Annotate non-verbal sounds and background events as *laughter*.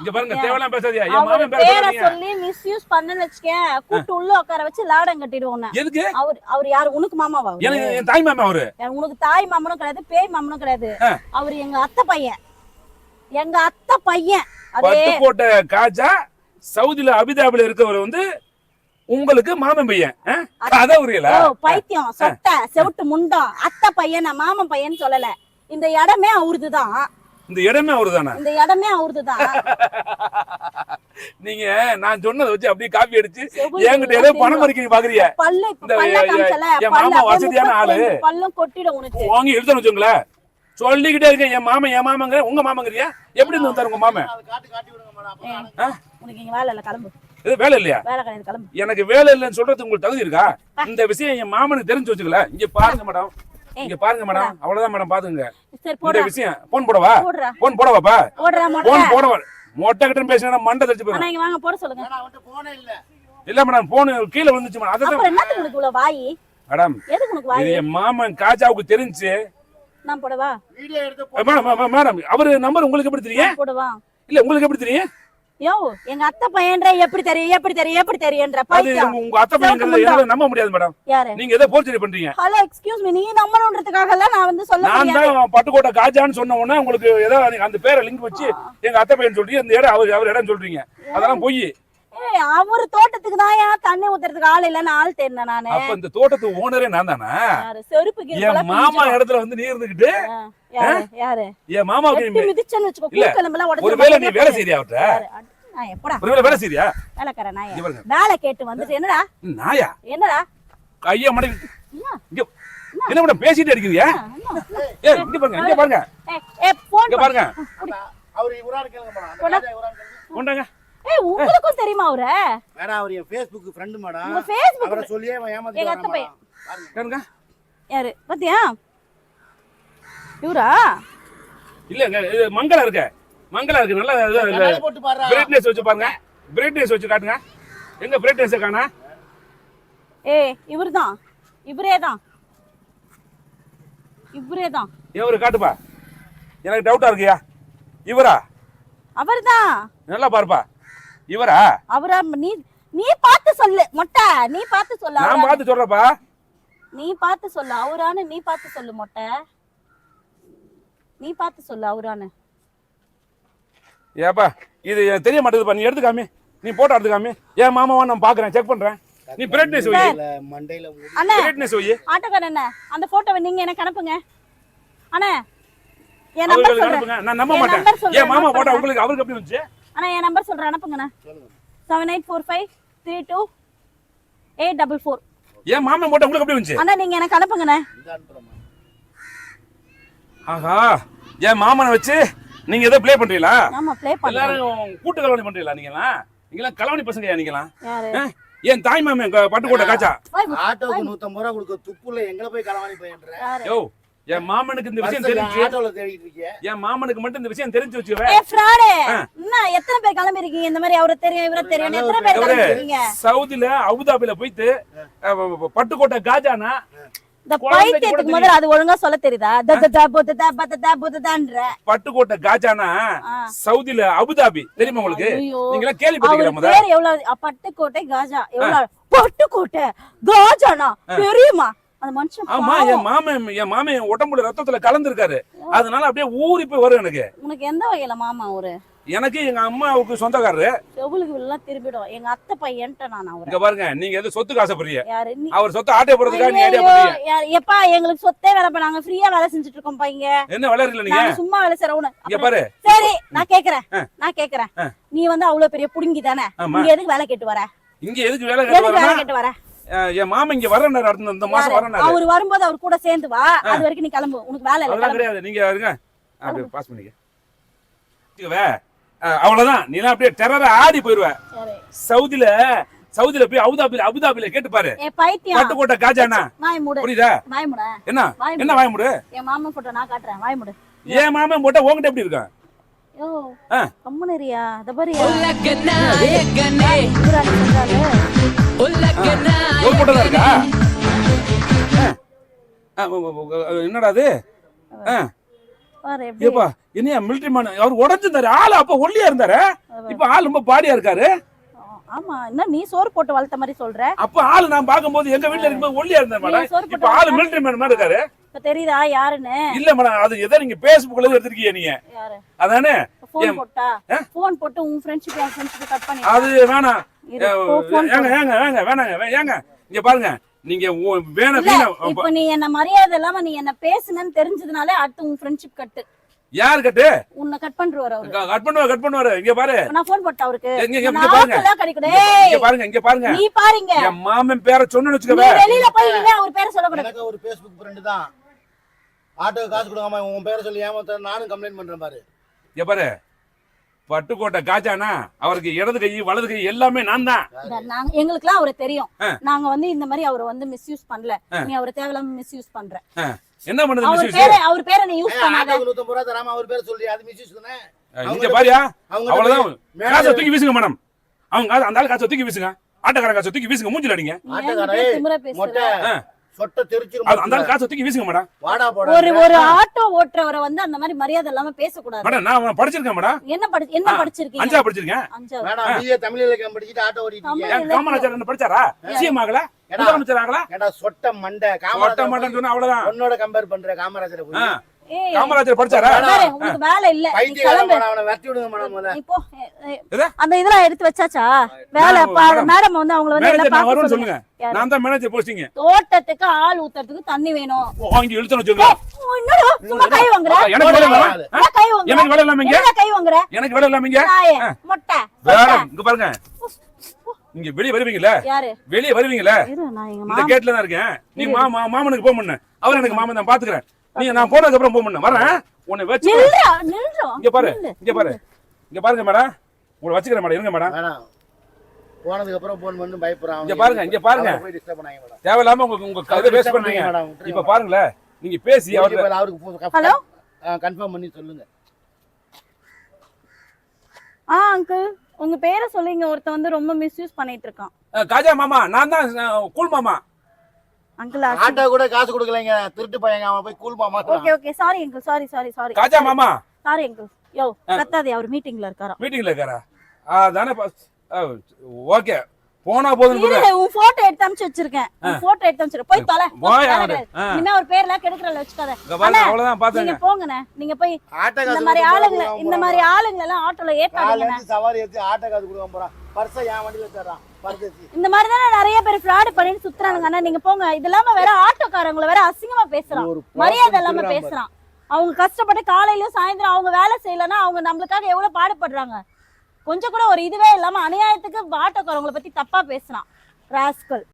இங்க பாருங்க தேவையெல்லாம் பேசாதீங்க. என் மாமன் பேர சொல்லி மிஸ்யூஸ் பண்ணன்னு வச்சுக்கேன். கூட்டு உள்ள உட்கார வச்சு லாடம் கட்டிடுவோம் எதுக்கு? அவர் அவர் யாரு? உனக்கு மாமாவா? எனக்கு என் தாய் மாமா அவரு. உனக்கு தாய் மாமனும் கிடையாது பேய் மாமனும் கிடையாது. அவர் எங்க அத்தை பையன். எங்க அத்தை பையன். அதே பட்டுக்கோட்டை காஜா சவுதியில அபிதாபில இருக்கவர் வந்து உங்களுக்கு மாமன் பையன்? கதை புரியல. பைத்தியம் சொட்டை செவுட்டு முண்டம். அத்தை பையன் மாமன் பையன் சொல்லல. இந்த இடமே அவருதுதான். இந்த இடமே அவரு தானே இந்த இடமே அவருதுதான் *laughs* நீங்க நான் சொன்னதை வச்சு அப்படியே காப்பி அடிச்சு என்கிட்ட ஏதோ பணம் பறிக்க பாக்குறீங்க பல்லு இப்ப இந்த என் மாமா வசதியான ஆளு. பல்லும் கொட்டிடும் உனக்கு. வாங்கி எழுதணும் வச்சுங்களேன் சொல்லிக்கிட்டே இருக்கேன் என் மாமன் என் மாமங்க உங்க மாமங்கிறியா? எப்படி இருந்து வந்தாரு உங்க மாமன் உனக்கு இங்க வேலை இல்ல கிளம்பு. இது வேலை இல்லையா? எனக்கு வேலை இல்லைன்னு சொல்றது உங்களுக்கு தகுதி இருக்கா? இந்த விஷயம் என் மாமனுக்கு தெரிஞ்சு வச்சுக்கல இங்க பாருங்க மேடம் இங்க பாருங்க மேடம். அவ்வளவுதான் மேடம் பாத்துங்க சரி இந்த போடுறா விஷயம் போன் போடவா? போடுறா. போன் போடவாப்பா போன் போடவா. மொட்டை கிட்ட பேசினா மண்டை தச்சு போயிடும். வாங்க போட சொல்லுங்க. போனே இல்ல. இல்ல மேடம் போன் கீழே விழுந்துச்சு மேடம். அதான் என்னத்துக்கு உனக்கு இவ்வளவு வாயி? மேடம் எதுக்கு இது வாயி? என் மாமன் காஜாவுக்கு தெரிஞ்சு. நான் போடவா? வீடியோ எடுத்து மேடம் மேடம், அவரு நம்பர் உங்களுக்கு எப்படி தெரியும்? போடவா? இல்ல உங்களுக்கு எப்படி தெரியும்? யோ எங்க அத்தை பையன்ற எப்படி தெரியும் எப்படி தெரியும் எப்படி தெரியும்ன்ற பைத்தியம். உங்க அத்தை பையன் நம்ப முடியாது மேடம். யாரு? நீங்க ஏதோ போர்ச்சரி பண்றீங்க. ஹலோ எக்ஸ்கியூஸ் மீ நீ நம்பணுன்றதுக்காக எல்லாம் நான் வந்து சொல்ல நான் தான் பட்டுக்கோட்டை காஜான்னு சொன்ன உடனே உங்களுக்கு ஏதோ அந்த பேரை லிங்க் வச்சு எங்க அத்தை பையன் சொல்றீங்க இந்த இடம் அவர் அவர் இடம் சொல்றீங்க. அதெல்லாம் பொய். அவரு தோட்டத்துக்கு தான் ஏன் தண்ணி ஊத்துறதுக்கு ஆள் இல்லன்னு ஆள் தேடினேன் நானு. அப்ப இந்த தோட்டத்து ஓனரே நான் தானே? யாரு? செருப்பு கீழ என் மாமா இடத்துல வந்து நீ இருந்துகிட்டு யாரு? யாரு? என் நீ மிதிச்சேன்னு வச்சுக்கோ இல்ல, கூக்கெலும்பெல்லாம் உடைச்சு ஒருவேளை நீ வேலை செய்யறியா நான் எப்படா? ஒருவேளை வேலை செய்யறியா வேலைக்கார நாய வேலை கேட்டு வந்துட்டு என்னடா? நாயா? என்னடா? கைய மடை என்ன? இங்க என்ன? மேடம் பேசிட்டு அடிக்கிறியா என்ன? ஏ இங்க பாருங்க இங்க பாருங்க. இங்க பண்ணு. பாருங்க அவர் இவரான்னு கேளுங்க கேளுங்க. கொண்டாங்க. ஏய், உங்களுக்கும் தெரியுமா அவரை? மேடம் அவர் என் ஃபேஸ்புக் ஃப்ரெண்டு மேடம் உங்க Facebook அவரை சொல்லியே அவன் ஏமாத்தி எங்க அத்தை பையன். பாருங்க. கேளுங்க யாரு? பாத்தியா? இவரா? இல்ல இது மங்களம் இருக்கு. மங்களம் இருக்கு நல்லா இது போட்டு பாரு பிரைட்னஸ் வச்சு பாருங்க. பிரைட்னஸ் வச்சு காட்டுங்க. எங்க பிரைட்னஸ் காணா? ஏய் இவர்தான் இவரே தான் இவரே தான் இவரு காட்டுப்பா. எனக்கு டவுட்டா இருக்கியா? இவரா? அவர்தான் நல்லா பாருப்பா. இவரா? அவரா நீ நீ பார்த்து சொல்லு மொட்டை. நீ பார்த்து சொல்லு நான் பார்த்து சொல்றப்பா நீ பார்த்து சொல்லு அவரான்னு நீ பார்த்து சொல்லு மொட்டை. நீ பார்த்து சொல்லு அவரான்னு ஏப்பா இது எனக்கு தெரிய மாட்டேதுப்பா நீ எடுத்து காமி நீ போட்டோ எடுத்து காமி ஏன் மாமாவா நான் பாக்குறேன் செக் பண்றேன். நீ பிரைட்னஸ் வை. மண்டையில அண்ணா பிரைட்னஸ் வை. ஆட்டோக்காரன் என்ன? அந்த போட்டோவை நீங்க எனக்கு அனுப்புங்க. அண்ணா என் நம்பர் சொல்றேன் அனுப்புங்க. நான் நம்ப மாட்டேன். ஏன் மாமா போட்டோ. உங்களுக்கு அவருக்கு எப்படி வந்துச்சு அண்ணா என் நம்பர் சொல்றேன் அனுப்புங்கண்ணா. Seven eight four five three two eight double four ஏன் மாமா போட்டோ உங்களுக்கு எப்படி வந்துச்சு? அண்ணா நீங்க எனக்கு அனுப்புங்கண்ணே. ஆஹா ஏன் மாமனை வச்சு நீங்க ஏதோ ப்ளே பண்றீங்களா? ஆமா ப்ளே பண்ணலாம் எல்லாரும் கூட்டு கலவணி பண்றீங்களா நீங்களாம் நீங்களாம் கலவணி பசங்க ஆ? ஏன் தாய் மாமன் க- பட்டுக்கோட்டை காச்சா. ஆட்டோக்கு நூத்தம்பது ரூபா கொடுக்க துப்புல எங்களை போய் யாரு? யோ என் மாமனுக்கு இந்த விஷயம் தெரிஞ்சு என் மாமனுக்கு மட்டும் இந்த விஷயம் தெரிஞ்சு வச்சுக்கவே. ஏ ஃப்ராடு என்ன எத்தனை பேர் கிளம்பி இருக்கீங்க இந்த மாதிரி அவரை தெரியும் இவரை தெரியும். எத்தனை பேர் கிளம்பி இருக்கீங்க சவுதில அபுதாபில போயிட்டு பட்டுக்கோட்டை காஜானா இந்த பைத்தியத்துக்கு முதல்ல அது ஒழுங்கா சொல்ல தெரியுதா? த த த பு த த ப த த பு த தன்ற பட்டுக்கோட்டை காஜானா. சவுதில அபுதாபி. தெரியுமா உங்களுக்கு. நீங்க கேள்விப்பட்டீங்களா அவர் முத பேர் எவ்வளவு பட்டுக்கோட்டை காஜா. எவ்வளவு பட்டுக்கோட்டை காஜானா? தெரியுமா? அந்த மனுஷன் ஆமா. என் மாமன் என் மாமன் என் உடம்புல ரத்தத்துல கலந்துருக்காரு. அதனால அப்படியே ஊறி போய் வரும் எனக்கு. உனக்கு எந்த வகையில மாமா அவரு? எனக்கு எங்க அம்மாவுக்கு சொந்தக்காரரு. செவுலுக்கு எல்லாம் திரும்பிடும் எங்க அத்தை பையன்ட்ட நான் அவரை. இங்க பாருங்க நீங்க எது சொத்துக்கு ஆசைப்படுறீங்க? அவர் சொத்தை ஆட்டை போறதுக்காக நீ ஐடியா எப்பா எங்களுக்கு சொத்தே வேலை பண்ண நாங்க ஃப்ரீயா வேலை செஞ்சுட்டு இருக்கோம் பையங்க என்ன நீங்க? நாங்க சும்மா வேலை செய்றவனு இங்க பாரு. சரி நான் கேக்குறேன். நான் கேக்குறேன். நீ வந்து அவ்வளவு பெரிய புடுங்கி தானே. இங்க எதுக்கு வேலை கேட்டு வர? இங்க எதுக்கு வேலை கேட்டு வர? என் மாமன் இங்க வரேன் அடுத்த இந்த மாசம் யாரு? வரேன் அவர் வரும்போது அவர் கூட சேர்ந்து வா அது வரைக்கும் நீ கிளம்பு. உனக்கு வேலை இல்ல கிடையாது. நீங்க இருங்க. அப்படியே பாஸ் பண்ணிக்க. வச்சுக்கவே, அஹ், அவ்வளவுதான். நீ அப்படியே டெரரா ஆடி போயிருவ. சரி. சவுதில சவுதில போய் அபுதாபில அபுதாபில கேட்டு பாரு. பட்டுக்கோட்டை காஜானா புரியுதா? என்ன? என்ன வாய முடு? என் மாமன் போட்டோ நான் காட்டுறேன். வாய் மூடு. ஏன் மாமன் போட்டா உங்ககிட்ட எப்படி இருக்கான். கம்முனரியா அத போட்டோ தான் இருக்கா *laughs* என்னடா அது? ஏப்பா என்னையா மிலிட்டரி மேன் அவர் உடஞ்சிருந்தாரு. ஆளு அப்ப ஒல்லியா இருந்தாரு. இப்ப ஆள் ரொம்ப பாடியா இருக்காரு. ஆமா. என்ன நீ சோறு போட்டு வளர்த்த மாதிரி சொல்ற? அப்ப ஆளு நான் பாக்கும்போது எங்க வீட்டுல இருக்கும்போது ஒல்லியா இருந்தாரு மேடம். இப்ப ஆளு மிலிட்டரி மேன் மாதிரி இருக்காரு. இப்ப தெரியுதா யாருன்னு? இல்ல மேடம் அது எதை நீங்க பேஸ்புக்ல எடுத்திருக்கீங்க நீங்க. அதானே? போன்? போட்டா? ஆ? போன் போட்டு உன் ஃப்ரெண்ட்ஷிப் என் ஃப்ரெண்ட்ஷிப் கட் பண்ணி அது வேணாம். ஏங்க ஏங்க ஏங்க வேணாங்க ஏங்க. இங்க பாருங்க நீங்க இல்ல வேணும் இப்ப நீ என்ன மரியாதை இல்லாம நீ என்ன பேசுனன்னு தெரிஞ்சதுனாலே அடுத்து உன் ஃப்ரெண்ட்ஷிப் கட்டு. யாரு கட்டு? உன்னை கட் பண்றவர் அவரு. கட் பண்ணுவாரு கட் பண்ணுவாரு. இங்க பாரு. நான் போன் போட்டேன் அவருக்கு. இங்க இங்க பாருங்க. இங்க பாருங்க இங்க பாருங்க. நீ பாருங்க. என் மாமன் பேரை சொன்னு நீ வச்சுக்கவே. வெளியில போய் இனிமே அவர் பேரை சொல்லக்கூடாது. எனக்கு ஒரு ஃபேஸ்புக் ஃப்ரெண்டு தான். ஆட்டோக்கு காசு கொடுக்காம உன் பேரை சொல்லி ஏமாத்த நானும் கம்ப்ளைண்ட் பண்றேன் பாரு. இங்க பாரு. பட்டுக்கோட்டை காஜானா? அவருக்கு இடது கை வலது கை எல்லாமே நான் தான் நாங்க எங்களுக்குலாம் அவரை தெரியும். நாங்க வந்து இந்த மாதிரி அவரை வந்து மிஸ்யூஸ் பண்ணல. நீ அவரை தேவையில்லாம மிஸ்யூஸ் பண்ற. என்ன பண்ணுது அவர் பேரை அவர் பேரை நீ யூஸ் பண்ணாத. தராம அவர் பேரை சொல்லி அது மிஸ்யூஸ் தானே? இங்க பாரியா. அவங்க அவ்வளவுதான். காசை தூக்கி வீசுங்க மேடம். அவங்க அந்த ஆள் காசை தூக்கி வீசுங்க. ஆட்டோக்கார காசை தூக்கி வீசுங்க மூஞ்சில அடிங்க. நீ ஆட்டோக்காரே, என்கிட்ட திமிரா மொட்டை. பேசுற ஆ. சொட்ட தெரிச்சிரும் அது- அந்த காசை தூக்கி வீசுங்க மேடம். வாடா போடா ஒரு ஒரு ஆட்டோ ஓட்டுறவரை வந்து அந்த மாதிரி மரியாதை இல்லாம பேசக்கூடாது. மேடம் நான் படிச்சிருக்கேன் மேடம். என்ன படி என்ன படிச்சிருக்கீங்க? அஞ்சா படிச்சிருக்கேன். பிஏ தமிழ் இலக்கியம் படிச்சுட்டு ஆட்டோ ஓட்டிட்டு தமிழ் இருக்கீங்க ஏன் காமராஜர் என்ன படிச்சாரா? சிஎம் ஆகல. முதலமைச்சர் ஆகல? ஏடா சொட்ட மண்டை சொன்னா அவ்வளவுதான். உன்னோட கம்பேர் பண்ற காமராஜரை போய் காமராஜர் படிச்சாரா? பாரு, உங்களுக்கு வேலை இல்ல? அந்த இதெல்லாம் எடுத்து வச்சாச்சா? வேலை மேடம், வந்து அவங்கள வந்து எல்லாம் வருவேன்னு சொல்லுங்க. சொல்லுங்க? நான் தான் மேனேஜர் போஸ்டிங்க. தோட்டத்துக்கு ஆள் ஊத்துறதுக்கு தண்ணி வேணும். வாங்கி இழுத்தணும் ஓ, என்னடா? சும்மா கை வாங்குற? எனக்கு வேலை இல்லாம என்ன கை வாங்குற? எனக்கு வேலை இல்லாம இங்க? கை வாங்குற? எனக்கு வேலை இல்லாம இங்க? நாயே ஆ. மொட்டை வேற மொட்டை. இங்க பாருங்க. நீங்க வெளிய வருவீங்களா யாரு? வெளிய எங்க இந்த மாமா கேட்ல தான் இருக்கேன். நீ மாமா மாமனுக்கு போன் பண்ணு அவர் எனக்கு மாமன் தான் பாத்துக்கிறேன். நீங்க நான் போனதுக்கு அப்புறம் போன் பண்ணு. வரேன் உன்னை வச்சு இங்க பாரு. இங்க பாரு. இங்க பாருங்க மேடம். உங்களை வச்சுக்கிறேன் மேடம். இருங்க மேடம். போனதுக்கு அப்புறம் போன் பண்ணி பயப்படுறான் இங்க பாருங்க, இங்க பாருங்க. தேவையில்லாம உங்க உங்க கதை disturb பண்றீங்க இப்ப பாருங்களேன் நீங்க பேசி அவர் அவருக்கு அவருக்கு ஹலோ கன்ஃபார்ம் பண்ணி சொல்லுங்க. ஆ அங்கிள் உங்க பேரை சொல்லிங்க. ஒருத்தன் வந்து ரொம்ப மிஸ்யூஸ் பண்ணிட்டு இருக்கான். காஜா மாமா நான் தான் கூல் மாமா. அங்கிள் ஆட்டோ கூட காசு கொடுக்கலைங்க. திருட்டு பையங்க அவன் போய் கூல் மாமா okay okay sorry uncle sorry sorry sorry Khaja மாமா. சாரி அங்கிள் யோ கத்தாதே அவர் மீட்டிங்ல இருக்காராம் மீட்டிங்ல இருக்காரா? அதானே ஓகே. போனா போதும் இரு உன் போட்டோ எடுத்து அனுப்பிச்சு வச்சிருக்கேன். உன் போட்டோ எடுத்து அனுப்பிச்சு போய் தொலை. ஆ. இனிமே ஒரு பேர்ல கெடுக்கறல வச்சுக்காத. அவ்வளவுதான் பாத்துங்க நீங்க போங்கண்ணே. நீங்க போய் ஆட்டோ இந்த மாதிரி போறான் இந்த மாதிரி ஆளுங்களை எல்லாம் ஆட்டோல இருந்து சவாரி எடுத்து ஆட்டோ காசு கொடுக்க போறான். பர்ஸை என் வண்டியில தர்றான் இந்த மாதிரி தானே நிறைய பேர் ஃப்ராட் பண்ணிட்டு சுத்துறானுங்க. அண்ணா நீங்க போங்க. இது இல்லாம வேற ஆட்டோக்காரங்களை வேற அசிங்கமா பேசுறான். மரியாதை இல்லாம பேசுறான். அவங்க கஷ்டப்பட்டு காலையிலயும் சாயந்தரம் அவங்க வேலை செய்யலைன்னா அவங்க நம்மளுக்காக எவ்வளவு பாடுபடுறாங்க? கொஞ்சம் கூட ஒரு இதுவே இல்லாம அநியாயத்துக்கு ஆட்டோக்காரங்களை பத்தி தப்பா பேசுறான். ராஸ்கல்.